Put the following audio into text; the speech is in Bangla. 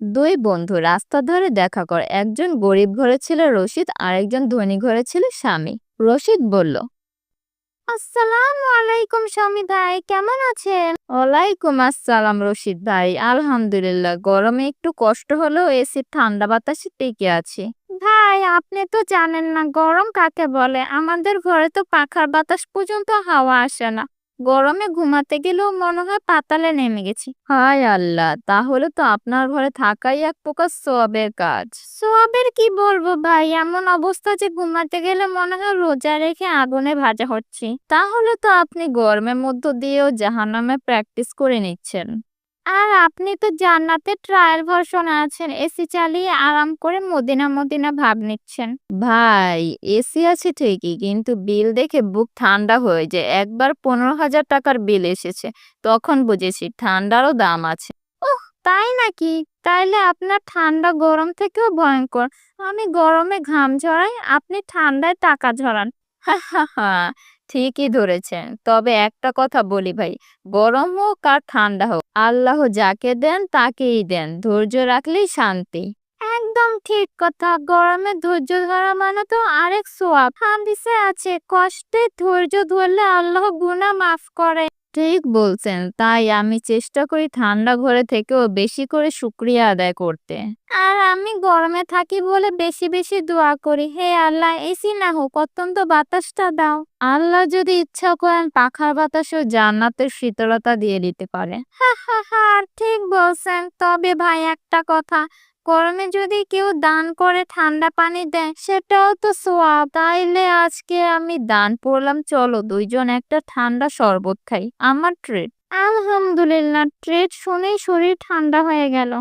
দুই বন্ধু রাস্তা ধরে দেখা করে। একজন গরিব ঘরে ছিল রশিদ আর একজন ধনী ঘরে ছিল স্বামী। রশিদ বলল, আসসালাম আলাইকুম স্বামী ভাই, কেমন আছেন? ওয়ালাইকুম আসসালাম রশিদ ভাই, আলহামদুলিল্লাহ। গরমে একটু কষ্ট হলেও এসি ঠান্ডা বাতাসে টিকে আছি। ভাই, আপনি তো জানেন না, গরম কাকে বলে? আমাদের ঘরে তো পাখার বাতাস পর্যন্ত হাওয়া আসে না। গরমে ঘুমাতে গেলেও মনে হয় পাতালে নেমে গেছি। হায় আল্লাহ, তাহলে তো আপনার ঘরে থাকাই এক প্রকার সোয়াবের কাজ। সোয়াবের কি বলব ভাই? এমন অবস্থা যে ঘুমাতে গেলে মনে হয় রোজা রেখে আগুনে ভাজা হচ্ছে। তাহলে তো আপনি গরমের মধ্য দিয়েও জাহানামে প্র্যাকটিস করে নিচ্ছেন। আর আপনি তো জান্নাতে ট্রায়াল ভার্সনে আছেন। এসি চালিয়ে আরাম করে মদিনা মদিনা ভাব নিচ্ছেন। ভাই এসি আছে ঠিকই কিন্তু বিল দেখে বুক ঠান্ডা হয়ে যায়। একবার পনেরো হাজার টাকার বিল এসেছে তখন বুঝেছি ঠান্ডারও দাম আছে। ওহ তাই নাকি? তাইলে আপনার ঠান্ডা গরম থেকেও ভয়ঙ্কর। আমি গরমে ঘাম ঝরাই আপনি ঠান্ডায় টাকা ঝরান। হা হা হা। ঠিকই ধরেছেন। তবে একটা কথা বলি ভাই, গরম হোক আর ঠান্ডা হোক, আল্লাহ যাকে দেন তাকেই দেন, ধৈর্য রাখলেই শান্তি। একদম ঠিক কথা। গরমে ধৈর্য ধরা মানে তো আরেক সোয়াব। হাদিসে আছে, কষ্টে ধৈর্য ধরলে আল্লাহ গুনাহ মাফ করে। ঠিক বলছেন, তাই আমি চেষ্টা করি ঠান্ডা ঘরে থেকেও বেশি করে শুক্রিয়া আদায় করতে। আর আমি গরমে থাকি বলে বেশি বেশি দোয়া করি। হে আল্লাহ এসি না হোক, অত্যন্ত বাতাসটা দাও। আল্লাহ যদি ইচ্ছা করেন পাখার বাতাসও জান্নাতের শীতলতা দিয়ে দিতে পারে। হা হা হা ঠিক বলছেন, তবে ভাই, একটা কথা। গরমে যদি কেউ দান করে ঠান্ডা পানি দেয়, সেটাও তো সোয়া তাইলে আজকে আমি দান পড়লাম চলো দুইজন একটা ঠান্ডা শরবত খাই। আমার ট্রেড। আলহামদুলিল্লাহ, ট্রেড শুনেই শরীর ঠান্ডা হয়ে গেল।